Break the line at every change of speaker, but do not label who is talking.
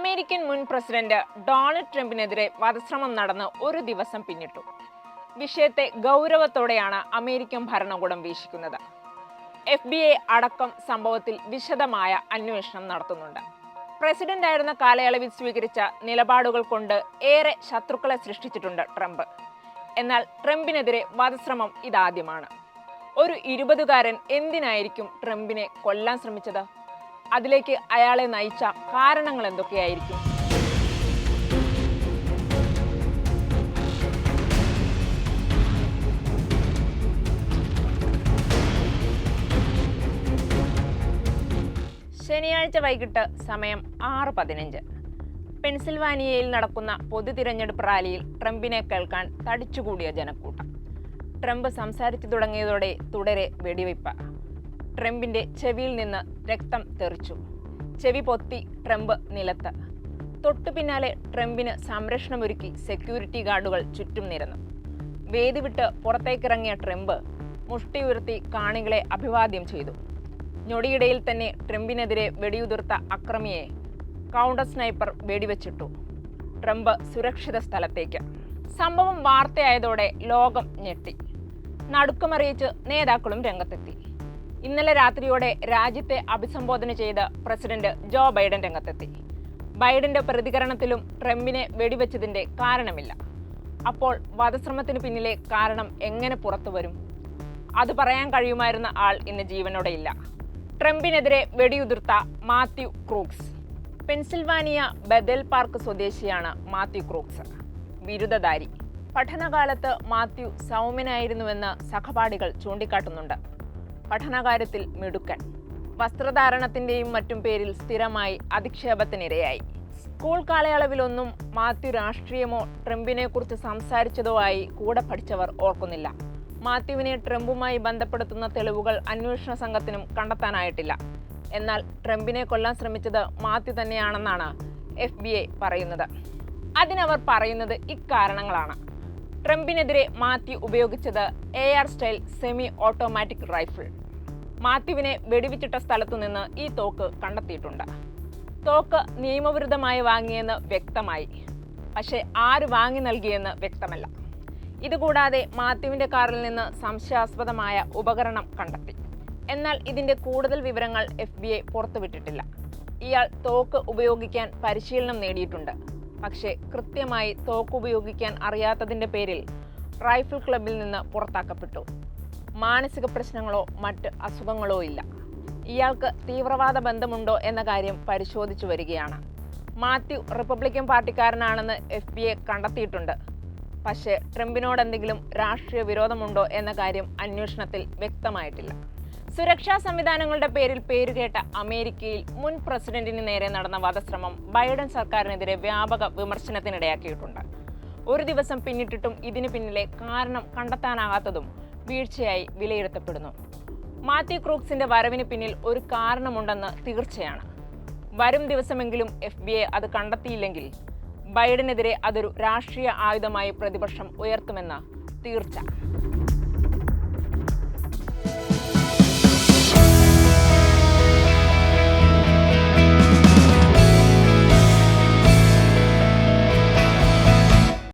American മുൻ president Donald ട്രംപിനെതിരെ വധശ്രമം നടന്ന് ഒരു ദിവസം പിന്നിട്ടു. വിഷയത്തെ ഗൗരവത്തോടെയാണ് അമേരിക്കൻ ഭരണകൂടം വീക്ഷിക്കുന്നത്. എഫ് ബി ഐ അടക്കം സംഭവത്തിൽ വിശദമായ അന്വേഷണം നടത്തുന്നുണ്ട്. പ്രസിഡന്റ് ആയിരുന്ന കാലയളവിൽ സ്വീകരിച്ച നിലപാടുകൾ കൊണ്ട് ഏറെ ശത്രുക്കളെ സൃഷ്ടിച്ചിട്ടുണ്ട് ട്രംപ്. എന്നാൽ ട്രംപിനെതിരെ വധശ്രമം ഇതാദ്യമാണ്. ഒരു ഇരുപതുകാരൻ എന്തിനായിരിക്കും ട്രംപിനെ കൊല്ലാൻ ശ്രമിച്ചത്? അതിലേക്ക് അയാളെ നയിച്ച കാരണങ്ങൾ എന്തൊക്കെയായിരിക്കും? ശനിയാഴ്ച വൈകിട്ട് സമയം ആറ് പതിനഞ്ച്. പെൻസിൽവാനിയയിൽ നടക്കുന്ന പൊതു തിരഞ്ഞെടുപ്പ് റാലിയിൽ ട്രംപിനെ കേൾക്കാൻ തടിച്ചുകൂടിയ ജനക്കൂട്ടം. ട്രംപ് സംസാരിച്ചു തുടങ്ങിയതോടെ തുടരെ വെടിവയ്പ്. ട്രംപിന്റെ ചെവിയിൽ നിന്ന് രക്തം തെറിച്ചു. ചെവി പൊത്തി ട്രംപ് നിലത്ത്. തൊട്ടു പിന്നാലെ ട്രംപിന് സംരക്ഷണമൊരുക്കി സെക്യൂരിറ്റി ഗാർഡുകൾ ചുറ്റും നിരന്നു. വേദി വിട്ട് പുറത്തേക്കിറങ്ങിയ ട്രംപ് മുഷ്ടി ഉയർത്തി കാണികളെ അഭിവാദ്യം ചെയ്തു. ഞൊടിയിടയിൽ തന്നെ ട്രംപിനെതിരെ വെടിയുതിർത്ത അക്രമിയെ കൗണ്ടർ സ്നൈപ്പർ വെടിവെച്ചിട്ടു. ട്രംപ് സുരക്ഷിത സ്ഥലത്തേക്ക്. സംഭവം വാർത്തയായതോടെ ലോകം ഞെട്ടി. നടുക്കമറിയിച്ച് നേതാക്കളും രംഗത്തെത്തി. ഇന്നലെ രാത്രിയോടെ രാജ്യത്തെ അഭിസംബോധന ചെയ്ത് പ്രസിഡന്റ് ജോ ബൈഡൻ രംഗത്തെത്തി. ബൈഡന്റെ പ്രതികരണത്തിലും ട്രംപിനെ വെടിവെച്ചതിന്റെ കാരണമില്ല. അപ്പോൾ വധശ്രമത്തിന് പിന്നിലെ കാരണം എങ്ങനെ പുറത്തു വരും? അത് പറയാൻ കഴിയുമായിരുന്ന ആൾ ഇന്ന് ജീവനോടെ ഇല്ല. ട്രംപിനെതിരെ വെടിയുതിർത്ത Matthew Crooks. Pennsylvania Bethel park സ്വദേശിയാണ് മാത്യു ക്രൂക്സ്. ബിരുദധാരി. പഠനകാലത്ത് മാത്യു സൗമ്യനായിരുന്നുവെന്ന് സഹപാഠികൾ ചൂണ്ടിക്കാട്ടുന്നുണ്ട്. പഠനകാര്യത്തിൽ മിടുക്കൻ. വസ്ത്രധാരണത്തിന്റെയും മറ്റും പേരിൽ സ്ഥിരമായി അധിക്ഷേപത്തിനിരയായി. സ്കൂൾ കാലയളവിലൊന്നും മാത്യു രാഷ്ട്രീയമോ ട്രംപിനെ കുറിച്ച് സംസാരിച്ചതോ ആയി കൂടെ പഠിച്ചവർ ഓർക്കുന്നില്ല. മാത്യുവിനെ ട്രംപുമായി ബന്ധപ്പെടുത്തുന്ന തെളിവുകൾ അന്വേഷണ സംഘത്തിനും കണ്ടെത്താനായിട്ടില്ല. എന്നാൽ ട്രംപിനെ കൊല്ലാൻ ശ്രമിച്ചത് മാത്യു തന്നെയാണെന്നാണ് എഫ് ബി ഐ പറയുന്നത്. അതിനവർ പറയുന്നത് ഇക്കാരണങ്ങളാണ്. ട്രംപിനെതിരെ മാത്യു ഉപയോഗിച്ചത് A R style semi automatic rifle. മാത്യുവിനെ വെടിവെച്ചിട്ട സ്ഥലത്തു നിന്ന് ഈ തോക്ക് കണ്ടെത്തിയിട്ടുണ്ട്. തോക്ക് നിയമവിരുദ്ധമായി വാങ്ങിയെന്ന് വ്യക്തമായി. പക്ഷേ ആര് വാങ്ങി നൽകിയെന്ന് വ്യക്തമല്ല. ഇതുകൂടാതെ മാത്യുവിന്റെ കാറിൽ നിന്ന് സംശയാസ്പദമായ ഉപകരണം കണ്ടെത്തി. എന്നാൽ ഇതിന്റെ കൂടുതൽ വിവരങ്ങൾ എഫ് ബി ഐ പുറത്തുവിട്ടിട്ടില്ല. ഇയാൾ തോക്ക് ഉപയോഗിക്കാൻ പരിശീലനം നേടിയിട്ടുണ്ട്. പക്ഷേ കൃത്യമായി തോക്ക് ഉപയോഗിക്കാൻ അറിയാത്തതിന്റെ പേരിൽ റൈഫിൾ ക്ലബിൽ നിന്ന് പുറത്താക്കപ്പെട്ടു. മാനസിക പ്രശ്നങ്ങളോ മറ്റ് അസുഖങ്ങളോ ഇല്ല. ഇയാൾക്ക് തീവ്രവാദ ബന്ധമുണ്ടോ എന്ന കാര്യം പരിശോധിച്ചു വരികയാണ്. മാത്യു റിപ്പബ്ലിക്കൻ പാർട്ടിക്കാരനാണെന്ന് എഫ് ബി എ കണ്ടെത്തിയിട്ടുണ്ട്. പക്ഷേ ട്രംപിനോട് എന്തെങ്കിലും രാഷ്ട്രീയ വിരോധമുണ്ടോ എന്ന കാര്യം അന്വേഷണത്തിൽ വ്യക്തമായിട്ടില്ല. സുരക്ഷാ സംവിധാനങ്ങളുടെ പേരിൽ പേരുകേട്ട അമേരിക്കയിൽ മുൻ പ്രസിഡന്റിന് നേരെ നടന്ന വധശ്രമം ബൈഡൻ സർക്കാരിനെതിരെ വ്യാപക വിമർശനത്തിനിടയാക്കിയിട്ടുണ്ട്. ഒരു ദിവസം പിന്നിട്ടിട്ടും ഇതിനു പിന്നിലെ കാരണം കണ്ടെത്താനാകാത്തതും വീഴ്ചയായി വിലയിരുത്തപ്പെടുന്നു. മാത്യു ക്രൂക്സിന്റെ വരവിന് പിന്നിൽ ഒരു കാരണമുണ്ടെന്ന് തീർച്ചയാണ്. വരും ദിവസമെങ്കിലും എഫ് ബി ഐ അത് കണ്ടെത്തിയില്ലെങ്കിൽ ബൈഡനെതിരെ അതൊരു രാഷ്ട്രീയ ആയുധമായി പ്രതിപക്ഷം ഉയർത്തുമെന്ന് തീർച്ച.